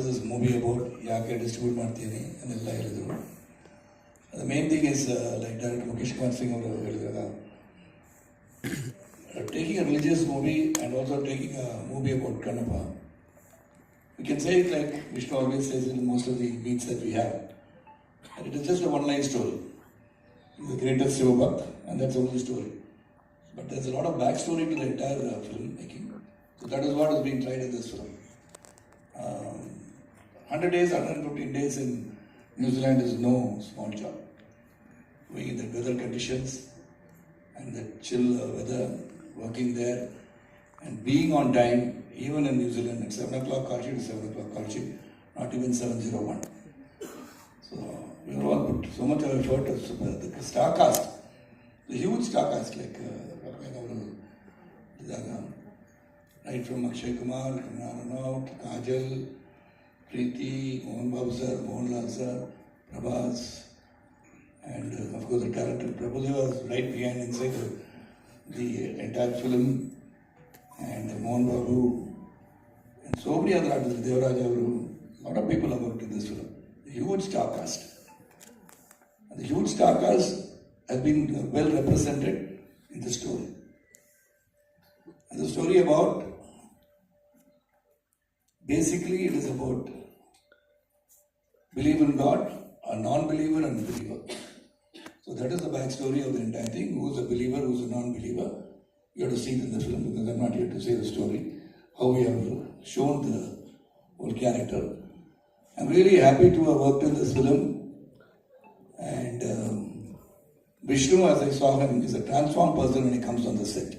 Is this movie about ಯಾಕೆ distribute ಮಾಡ್ತೀನಿ ಅನ್ನೆಲ್ಲ ಹೇಳಿದರು the main thing is like director Mukesh Kumar Singh ಅವರು ಹೇಳಿದಾಗ taking a religious movie and also taking a movie about Kannappa We can say it like Vishnu always says in most of the beats that we have. And it is just a one line story. He's the greatest Shiva Bhakt, and that's the only story. But there's a lot of backstory to the entire uh, film making. So that is what is being tried in this film. Um, 100 days, 115 days in New Zealand is no small job. Doing the weather conditions and the chill uh, weather, working there and being on time, even in New Zealand at 7 o'clock Karchi 7 o'clock not even 701. So we have all put so much effort uh, as uh, the star cast, the huge star cast like uh, right from Akshay Kumar, Kamal, Ranaut, Kajal, Preeti, Mohan Babu sir, Mohanlal sir, Prabhas, and uh, of course the director Prabhudeva was right behind inside the, the entire film, and Mohan Babu, and so many other artists, Devaraj Avaru, lot of people have worked in this film. A huge star cast. And the huge star cast has been uh, well represented in the story. And the story about basically it is about believe in God, a non-believer and a believer. So that is the backstory of the entire thing. Who's a believer, who's a non-believer? You have to see it in the film because I'm not here to say the story. How we have shown the whole character. I'm really happy to have worked in this film. And um, Vishnu, as I saw him, is a transformed person when he comes on the set.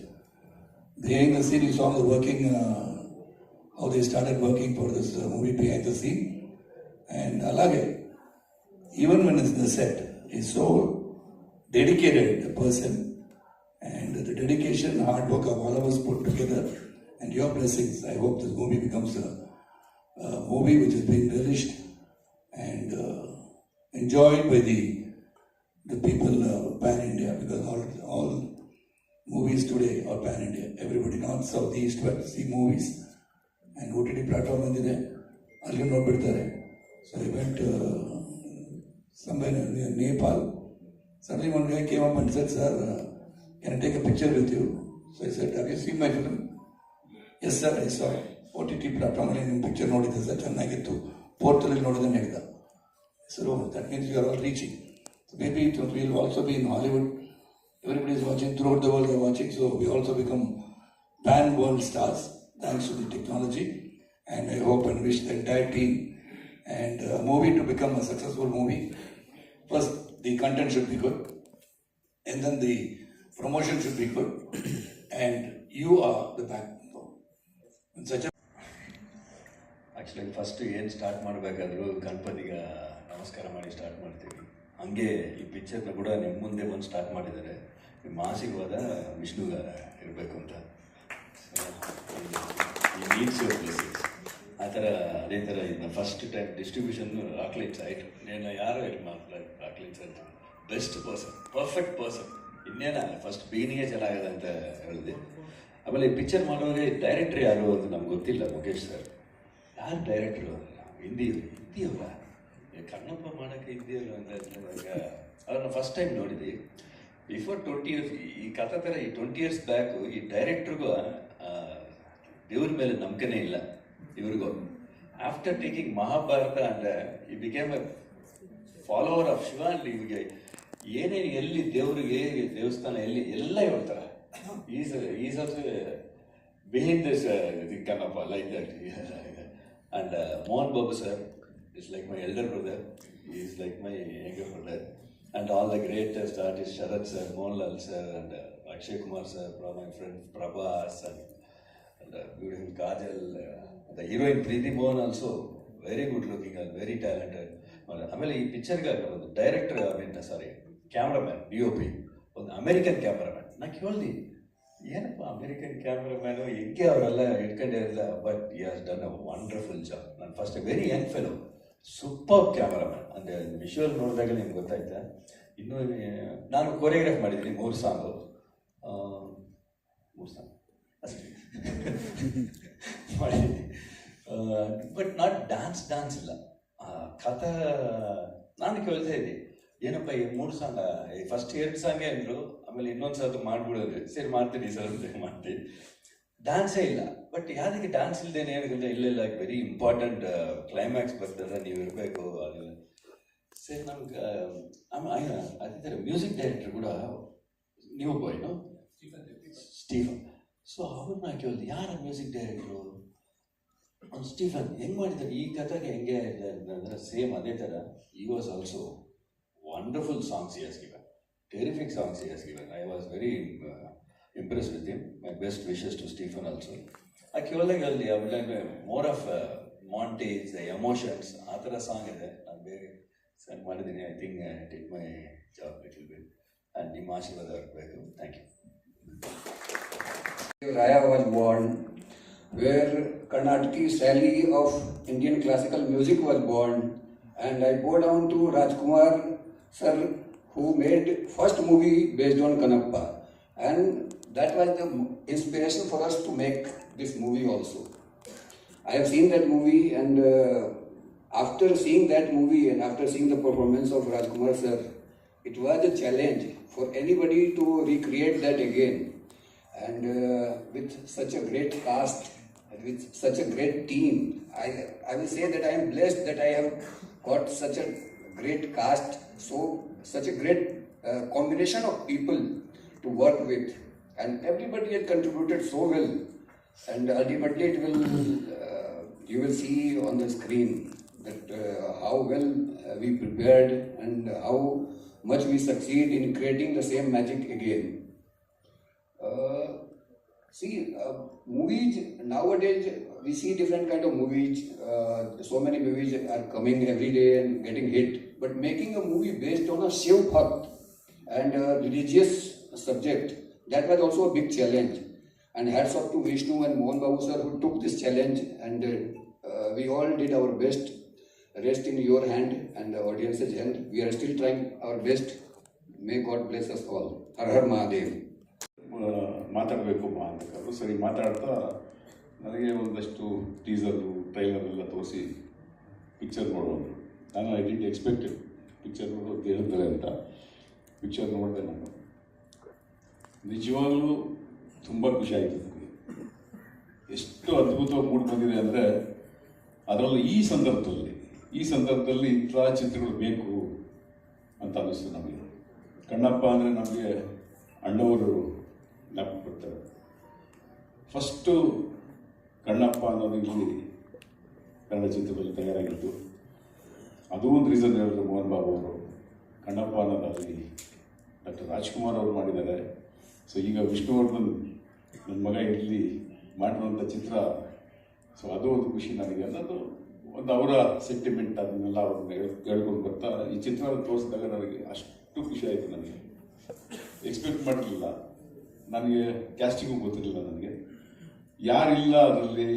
Behind the scene, you saw the working, uh, how they started working for this uh, movie behind the scene. And alage, even when it's in the set, he's so dedicated, a person, and the dedication, hard work of all of us put together, and your blessings. I hope this movie becomes a, a movie which is being relished and uh, enjoyed by the the people uh, pan India because all all movies today are pan India. Everybody north, south, east, west see movies and OTT platform ಬಂದಿದೆ ಅಲ್ಲಿ ನೋಡ್ಬಿಡ್ತಾರೆ So I went somewhere near Nepal. Suddenly one guy came up and said, Sir, uh, can I take a picture with you? So I said, Have you seen my film? Yes, sir, I saw it. O T T ಪ್ಲಾಟ್ಫಾರ್ಮಲ್ಲಿ ನಿಮ್ಮ picture ನೋಡಿದ್ದೆ sir ಚೆನ್ನಾಗಿತ್ತು ಪೋರ್ಟಲ್ಲಿ ನೋಡಿದ್ರೆ ಹೇಳಿದ so that means you are all reaching so maybe it will also be in Hollywood everybody is watching throughout the world are watching so we also become pan world stars thanks to the technology and I hope and wish the entire team And a movie to become a successful movie. First, the content should be good, and then the promotion should be good, and you are the backbone. In such a actually first ಏನು start ಮಾಡಬೇಕಾದ್ರೂ ಗಣಪತಿಗೆ ನಮಸ್ಕಾರ ಮಾಡಿ start ಮಾಡ್ತೀವಿ ಹಂಗೆ ಈ ಪಿಕ್ಚರ್ನ ಕೂಡ ನಿಮ್ಮ ಮುಂದೆ ಬಂದು ಸ್ಟಾರ್ಟ್ ಮಾಡಿದ್ದಾರೆ ನಿಮ್ಮ ಆಶೀರ್ವಾದ ವಿಷ್ಣುಗ ಇರಬೇಕು ಅಂತ ಈ ನೀಡ್ಸ್ ಯುವರ್ ಬ್ಲೆಸ್ಸಿಂಗ್ಸ್ ಆ ಥರ ಅದೇ ಥರ ಇದನ್ನ ಫಸ್ಟ್ ಟೈಮ್ ಡಿಸ್ಟ್ರಿಬ್ಯೂಷನ್ ರಾಕ್ಲೈಟ್ಸ್ ಆಯಿತು. ನೇನ ಯಾರು ಹೇಳಿ ಮಾತಾಡ ರಾಕ್ಲೈಟ್ಸ್ ಅಂತ. ಬೆಸ್ಟ್ ಪರ್ಸನ್ ಪರ್ಫೆಕ್ಟ್ ಪರ್ಸನ್ ಇನ್ನೇನ ಫಸ್ಟ್ ಬಿಗಿನಿಂಗೇ ಚೆನ್ನಾಗಿದೆ ಅಂತ ಹೇಳಿದೆ ಆಮೇಲೆ ಈ ಪಿಕ್ಚರ್ ಮಾಡೋರಿಗೆ ಡೈರೆಕ್ಟರ್ ಯಾರು ಅಂತ ನಮ್ಗೆ ಗೊತ್ತಿಲ್ಲ, ಮುಖೇಶ್ ಸರ್ ಯಾರು ಡೈರೆಕ್ಟ್ರು ಹಿಂದಿ ಹಿಂದಿಯವರ? ಕಣ್ಣಪ್ಪ ಮಾಡೋಕ್ಕೆ ಹಿಂದಿಯವರು ಅಂತ ಹೇಳಿದಾಗ ಅವ್ರನ್ನ ಫಸ್ಟ್ ಟೈಮ್ ನೋಡಿದ್ವಿ. ಬಿಫೋರ್ ಟ್ವೆಂಟಿ ಇಯರ್ಸ್ ಈ ಕಥೆ ಥರ ಈ ಟ್ವೆಂಟಿ ಇಯರ್ಸ್ ಬ್ಯಾಕು ಈ ಡೈರೆಕ್ಟ್ರಿಗೂ ದೇವ್ರ ಮೇಲೆ ನಂಬಿಕೆನೇ ಇಲ್ಲ. ಇವ್ರಿಗೂ. ಆಫ್ಟರ್ ಟೇಕಿಂಗ್ ಮಹಾಭಾರತ ಅಂದರೆ ಈ became a follower of Shiva and ಇವ್ರಿಗೆ ಏನೇನು ಎಲ್ಲಿ ದೇವ್ರಿಗೆ ದೇವಸ್ಥಾನ, ಎಲ್ಲಿ ಎಲ್ಲ ಹೇಳ್ತಾರೆ. Is is also behind this Kannappa like that and Mohan Babu sir is like my elder brother is like my younger brother and all the greatest artist Sharath sir Mohanlal sir and Akshay Kumar sir my friend Prabhas and and uh, beautiful Kajal. Uh, the heroine Preeti Mohan also very good looking and very talented. ಆಮೇಲೆ ಈ ಪಿಕ್ಚರ್ಗೆ ಒಂದು director I mean sorry cameraman D O P ಒಂದು American cameraman ನಾ ಕೇಳ್ದಿ ಏನಪ್ಪ American cameraman ಹೆಂಗೆ ಅವರೆಲ್ಲ ಇಟ್ಕೊಂಡಿರಲಿಲ್ಲ ಬಟ್ ಈ has done a wonderful job ನಾನು first very young fellow super cameraman ಅಂದರೆ ವಿಷುವಲ್ ನೋಡಿದಾಗ ನಿಮ್ಗೆ ಗೊತ್ತಾಯ್ತಾ ಇನ್ನೂ ಆ, ನಾನು ಕೊರಿಯೋಗ್ರಾಫ್ ಮಾಡಿದ್ದೀನಿ ಮೂರು ಸಾಂಗು ಮೂರು ಸಾಂಗ್ ಅಷ್ಟೇ ಮಾಡಿದ್ದೀನಿ ಬಟ್ ನಾಟ್ ಡ್ಯಾನ್ಸ್ ಡ್ಯಾನ್ಸ್ ಇಲ್ಲ. ಆ, ಕಥಾ ನಾನು ಕೇಳ್ತಾ ಇದ್ದೆ. ಏನಪ್ಪ ಈ ಮೂರು ಸಾಂಗ್ ಫಸ್ಟ್ ಎರಡು ಸಾಂಗೇ ಅಂದ್ರು ಆಮೇಲೆ ಇನ್ನೊಂದು ಸಲ ಮಾಡ್ಬಿಡೋದು. ಸರಿ ಮಾಡ್ತೀನಿ ಸರ್ ಅಂತ ಮಾಡ್ತೀನಿ. ಡ್ಯಾನ್ಸೇ ಇಲ್ಲ. ಬಟ್ ಯಾವುದಕ್ಕೆ ಡ್ಯಾನ್ಸ್ ಇಲ್ಲದೆ ಏನಂದ್ರೆ ಇಲ್ಲ ಇಲ್ಲ ವೆರಿ ಇಂಪಾರ್ಟೆಂಟ್ ಕ್ಲೈಮ್ಯಾಕ್ಸ್ ಬರ್ತದೆ ನೀವು ಇರಬೇಕು ಅದೆಲ್ಲ ಸರಿ ನಮ್ಗೆ ಅದೇ ಥರ ಮ್ಯೂಸಿಕ್ ಡೈರೆಕ್ಟರ್ ಕೂಡ ನೀವು ಬಾಯ್ನು ಸ್ಟೀಫನ್ ಸೊ ಅವ್ರನ್ನ ಕೇಳಿದ್ರು ಯಾರ ಮ್ಯೂಸಿಕ್ ಡೈರೆಕ್ಟ್ರು ಅವ್ನು, ಸ್ಟೀಫನ್, ಹೆಂಗೆ ಮಾಡಿದ್ದಾರೆ? ಈ ಕಥೆಗೆ ಹೆಂಗೆ ಅಂದರೆ ಸೇಮ್ ಅದೇ ಥರ. He was also wonderful songs he's given terrific songs he's given I was very impress with him my best wishes to Stephen also ಆ ಕೇಳಿದಾಗ ಅಲ್ಲಿ ಅವೆಲ್ಲ ಮೋರ್ ಆಫ್ ಮಾಂಟೇಜ್ ಎಮೋಷನ್ಸ್ ಆ ಥರ ಸಾಂಗ್ ಇದೆ. ನಾನು ಬೇರೆ ಸೆಂಡ್ ಮಾಡಿದ್ದೀನಿ. I think take my job little bit and ನಿಮ್ಮ ಆಶೀರ್ವಾದ ಆಗಬೇಕು thank you Raya was born, where Karnataki Sally of Indian classical music was born, and I go down to Rajkumar sir, who made first movie based on Kanappa, and that was the inspiration for us to make this movie also. I have seen that movie, and uh, after seeing that movie and after seeing the performance of Rajkumar sir, it was a challenge for anybody to recreate that again. And uh, with such a great cast, with such a great team, I, I will say that I am blessed that I have got such a great cast, so such a great uh, combination of people to work with, and everybody has contributed so well, and ultimately it will uh, you will see on the screen that uh, how well uh, we prepared and how much we succeed in creating the same magic again. Uh, see, uh, movies nowadays we see different kind of movies. Uh, so many movies are coming every day and getting hit. But making a movie based on a Shiv Bhakt and religious subject, that was also a big challenge. And hats off to Vishnu and Mohan Babu sir who took this challenge, and uh, we all did our best. Rest in your hand and the audience's hand. We are still trying our best. May God bless us all. Har Har Mahadev. ಮಾತಾಡಬೇಕು ಅಂತ ಕರೆದು ಸರಿ ಮಾತಾಡ್ತಾ ನನಗೆ ಒಂದಷ್ಟು teaser trailer ಎಲ್ಲ ತೋರಿಸಿ picture ನೋಡೋದು ನಾನು ಐ ಡಿಂಟ್ ಎಕ್ಸ್ಪೆಕ್ಟೆಡ್ ಪಿಕ್ಚರ್ ನೋಡೋದು ಹೇಳ್ತಾರೆ ಅಂತ. ಪಿಕ್ಚರ್ ನೋಡಿದೆ ನಾನು. ನಿಜವಾಗಲೂ ತುಂಬ ಖುಷಿ ಆಯಿತು ನನಗೆ. ಎಷ್ಟು ಅದ್ಭುತವಾಗಿ ಮೂಡ್ ಬಂದಿದೆ ಅಂದರೆ ಅದರಲ್ಲೂ ಈ ಸಂದರ್ಭದಲ್ಲಿ ಈ ಸಂದರ್ಭದಲ್ಲಿ ಇಂಥ ಚಿತ್ರಗಳು ಬೇಕು ಅಂತ ಅನ್ನಿಸ್ತು ನಮಗೆ. ಕಣ್ಣಪ್ಪ ಅಂದರೆ ನಮಗೆ ಅಣ್ಣವರು ಜ್ಞಾಪಕ ಕೊಡ್ತಾರೆ ಫಸ್ಟು ಕಣ್ಣಪ್ಪ ಅನ್ನೋದು ಇಲ್ಲಿ ಕನ್ನಡ ಚಿತ್ರದಲ್ಲಿ ತಯಾರಾಗಿತ್ತು ಅದು ಒಂದು ರೀಸನ್ ಹೇಳಿದ್ರು ಮೋಹನ್ ಬಾಬು ಅವರು. ಕಣ್ಣಪ್ಪ ಅಲ್ಲಿ ಡಾಕ್ಟರ್ ರಾಜ್ಕುಮಾರ್ ಅವರು ಮಾಡಿದ್ದಾರೆ. ಸೊ ಈಗ ವಿಷ್ಣುವರ್ಧನ್ ನನ್ನ ಮಗ ಇಲ್ಲಿ ಮಾಡಿರುವಂಥ ಚಿತ್ರ, ಸೊ ಅದು ಒಂದು ಖುಷಿ ನನಗೆ. ಅನ್ನೋದು ಒಂದು ಅವರ ಸೆಂಟಿಮೆಂಟ್ ಅದನ್ನೆಲ್ಲ ಅವ್ರನ್ನ ಹೇಳ್- ಹೇಳ್ಕೊಂಡು ಬರ್ತಾ ಈ ಚಿತ್ರ ತೋರಿಸಿದಾಗ ನನಗೆ ಅಷ್ಟು ಖುಷಿ ಆಯಿತು ನನಗೆ. ಎಕ್ಸ್ಪೆಕ್ಟ್ ಮಾಡಿರಲಿಲ್ಲ ನನಗೆ ಕ್ಯಾಸ್ಟಿಂಗು ಗೊತ್ತಿರಲಿಲ್ಲ ನನಗೆ. ಯಾರಿಲ್ಲ ಅದರಲ್ಲಿ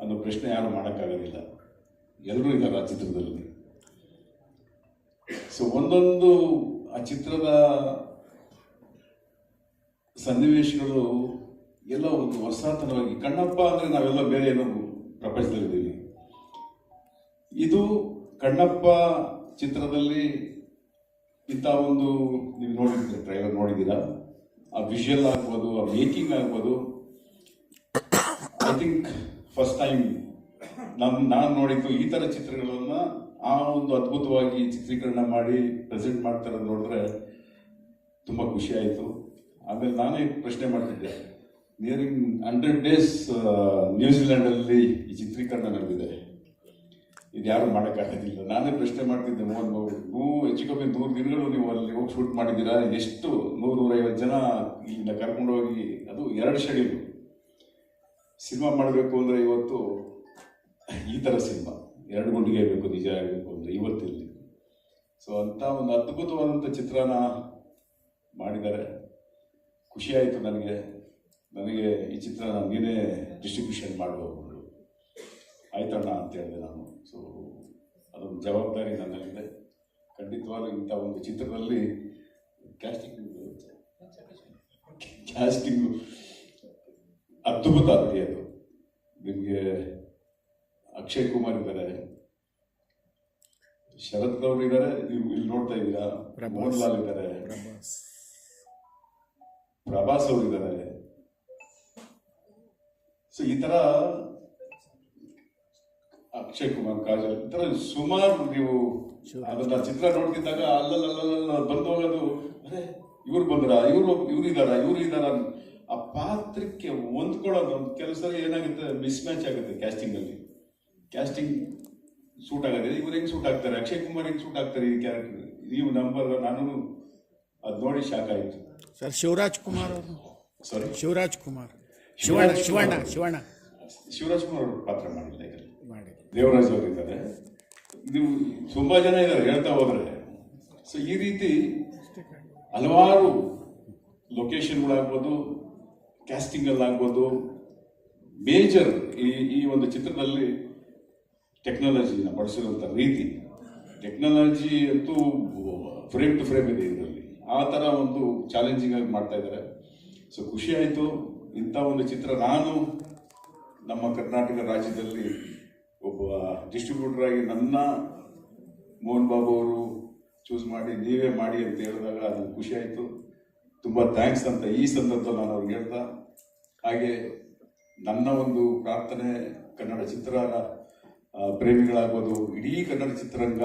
ಅನ್ನೋ ಪ್ರಶ್ನೆ ಯಾರು ಮಾಡೋಕ್ಕಾಗೋದಿಲ್ಲ. ಎಲ್ಲರೂ ಇದ್ದಾರೆ ಆ ಚಿತ್ರದಲ್ಲಿ. ಸೊ ಒಂದೊಂದು ಆ ಚಿತ್ರದ ಸನ್ನಿವೇಶಗಳು ಎಲ್ಲ ಒಂದು ಹೊಸತನವಾಗಿ ಕಣ್ಣಪ್ಪ ಅಂದರೆ ನಾವೆಲ್ಲ ಬೇರೆ ಏನೋ ಪ್ರಪಂಚದಲ್ಲಿದ್ದೀವಿ. ಇದು ಕಣ್ಣಪ್ಪ ಚಿತ್ರದಲ್ಲಿ ಇಂಥ ಒಂದು, ನೀವು ನೋಡಿದ್ದೀರ ಟ್ರೈಲರ್ ನೋಡಿದ್ದೀರಾ? ಆ ವಿಷುವಲ್ ಆಗ್ಬೋದು, ಆ ಮೇಕಿಂಗ್ ಆಗ್ಬೋದು. ಐ ಥಿಂಕ್ ಫಸ್ಟ್ ಟೈಮ್ ನಾನು ನಾನು ನೋಡಿದ್ದು ಈ ಥರ ಚಿತ್ರಗಳನ್ನ ಆ ಒಂದು ಅದ್ಭುತವಾಗಿ ಚಿತ್ರೀಕರಣ ಮಾಡಿ ಪ್ರೆಸೆಂಟ್ ಮಾಡ್ತಾರೆ ನೋಡಿದ್ರೆ ತುಂಬ ಖುಷಿ ಆಯಿತು. ಆಮೇಲೆ ನಾನೇ ಪ್ರಶ್ನೆ ಮಾಡ್ತಿದ್ದೆ ನಿಯರಿಂಗ್ ಹಂಡ್ರೆಡ್ ಡೇಸ್ ನ್ಯೂಜಿಲ್ಯಾಂಡಲ್ಲಿ ಈ ಚಿತ್ರೀಕರಣ ನಡೆದಿದೆ. ಇದು ಯಾರು ಮಾಡೋಕ್ಕಾಗೋದಿಲ್ಲ ನಾನೇ ಪ್ರಶ್ನೆ ಮಾಡ್ತಿದ್ದೆ ಮೋಹನ್ ಬಾಬು. ಹೆಚ್ಚು ಕಮ್ಮಿ ನೂರು ದಿನಗಳು ನೀವು ಅಲ್ಲಿ ಹೋಗಿ ಶೂಟ್ ಮಾಡಿದ್ದೀರಾ? ಎಷ್ಟು? ನೂರು ನೂರೈವತ್ತು ಜನ ಇಲ್ಲಿಂದ ಕರ್ಕೊಂಡು ಹೋಗಿ, ಅದು ಎರಡು ಶೆಡ್ಯೂಲ್. ಸಿನಿಮಾ ಮಾಡಬೇಕು ಅಂದರೆ ಇವತ್ತು ಈ ಥರ ಸಿನಿಮಾ. ಎರಡು ಗುಂಡಿಗೆ ಬೇಕು ನಿಜ ಆಗಬೇಕು ಅಂದರೆ ಇವತ್ತಿಲ್ಲಿ. ಸೊ ಅಂಥ ಒಂದು ಅದ್ಭುತವಾದಂಥ ಚಿತ್ರನ ಮಾಡಿದ್ದಾರೆ. ಖುಷಿಯಾಯಿತು ನನಗೆ. ನನಗೆ ಈ ಚಿತ್ರನ ನೀನೇ ಡಿಸ್ಟ್ರಿಬ್ಯೂಷನ್ ಮಾಡಬಹುದು ಆಯ್ತಣ್ಣ ಅಂತ ಹೇಳಿದೆ ನಾನು. ಸೊ ಅದೊಂದು ಜವಾಬ್ದಾರಿ ನನ್ನಲ್ಲಿದೆ ಖಂಡಿತವಾಗ್ಲೂ ಇಂಥ ಒಂದು ಚಿತ್ರದಲ್ಲಿ ಕ್ಯಾಸ್ಟಿಂಗ್ ಕ್ಯಾಸ್ಟಿಂಗು ಅದ್ಭುತ ಅದು ನಿಮಗೆ ಅಕ್ಷಯ್ ಕುಮಾರ್ ಇದ್ದಾರೆ. ಶರತ್ ಅವರು ಇದ್ದಾರೆ. ನೀವು ಇಲ್ಲಿ ನೋಡ್ತಾ ಇದ್ದೀರಾ. ಮೋಹನ್ ಲಾಲ್ ಇದ್ದಾರೆ. ಪ್ರಭಾಸ್. ಅವರು ಇದ್ದಾರೆ. ಸೊ ಈ ತರ ಅಕ್ಷಯ್ ಕುಮಾರ್ ಕಾಜಲ್ ಈ ತರ ಸುಮಾರು ನೀವು ಅದನ್ನ ಚಿತ್ರ ನೋಡ್ತಿದ್ದಾಗ ಅಲ್ಲಲ್ಲ ಬಂದು ಹೋಗೋದು ಅದೇ ಇವ್ರು ಬಂದ್ರ? ಇವ್ರು ಇವ್ರು ಇದಾರ? ಇವ್ರು ಇದಾರ? ಆ ಪಾತ್ರಕ್ಕೆ ಹೊಂದ್ಕೊಳ್ಳೋದು ಒಂದು ಕೆಲಸ ಏನಾಗುತ್ತೆ ಮಿಸ್ ಮ್ಯಾಚ್ ಆಗುತ್ತೆ ಕ್ಯಾಸ್ಟಿಂಗ್ ಅಲ್ಲಿ ಕ್ಯಾಸ್ಟಿಂಗ್ ಸೂಟ್ ಆಗುತ್ತೆ ಇವ್ರು ಹೆಂಗ್ ಸೂಟ್ ಆಗ್ತಾರೆ? ಅಕ್ಷಯ್ ಕುಮಾರ್ ಹೆಂಗ್ ಸೂಟ್ ಆಗ್ತಾರೆ ಈ ಕ್ಯಾರೆಕ್ಟರ್ ನೀವು ನಂಬರ್ ನಾನು ಅದ್ ನೋಡಿ ಶಾಕ್ ಆಯ್ತು. ಸರ್ ಶಿವರಾಜ್ ಕುಮಾರ್ ಅವರು. ಸಾರಿ ಶಿವರಾಜ್ ಕುಮಾರ್. ಶಿವಣ್ಣ ಶಿವಣ್ಣ ಶಿವಣ್ಣ. ಶಿವರಾಜ್ ಕುಮಾರ್ ಅವರು ಪಾತ್ರ ಮಾಡಿಲ್ಲ ಇದರಲ್ಲಿ ದೇವರಾಜ್ ಅವರು ನೀವು ತುಂಬಾ ಜನ ಇದ್ದಾರೆ ಹೇಳ್ತಾ ಹೋದ್ರೆ. ಸೊ ಈ ರೀತಿ ಹಲವಾರು ಲೊಕೇಶನ್ಗಳಾಗ್ಬೋದು ಕ್ಯಾಸ್ಟಿಂಗ್ ಅಲ್ಲಾಗ್ಬೋದು ಮೇಜರ್ ಈ ಈ ಒಂದು ಚಿತ್ರದಲ್ಲಿ ಟೆಕ್ನಾಲಜಿನ ಬಳಸಿರುವಂಥ ರೀತಿ. ಟೆಕ್ನಾಲಜಿ ಅಂತೂ ಫ್ರೇಮ್ ಟು ಫ್ರೇಮ್ ಇದೆ ಇದರಲ್ಲಿ. ಆ ಥರ ಒಂದು ಚಾಲೆಂಜಿಂಗ್ ಆಗಿ ಮಾಡ್ತಾ ಇದ್ದಾರೆ. ಸೊ ಖುಷಿ ಆಯಿತು. ಇಂಥ ಒಂದು ಚಿತ್ರ ನಾನು ನಮ್ಮ ಕರ್ನಾಟಕ ರಾಜ್ಯದಲ್ಲಿ ಒಬ್ಬ ಡಿಸ್ಟ್ರಿಬ್ಯೂಟರ್ ಆಗಿ ನನ್ನ ಮೋಹನ್ ಬಾಬು ಅವರು ಚೂಸ್ ಮಾಡಿ, ನೀವೇ ಮಾಡಿ ಅಂತ ಹೇಳಿದಾಗ ಅದು ಆಯಿತು. ತುಂಬ ಥ್ಯಾಂಕ್ಸ್ ಅಂತ ಈ ಸಂದರ್ಭದಲ್ಲಿ ನಾನು ಅವ್ರಿಗೆ ಹೇಳ್ತಾ, ಹಾಗೆ ನನ್ನ ಒಂದು ಪ್ರಾರ್ಥನೆ ಕನ್ನಡ ಚಿತ್ರ ಪ್ರೇಮಿಗಳಾಗೋದು, ಇಡೀ ಕನ್ನಡ ಚಿತ್ರರಂಗ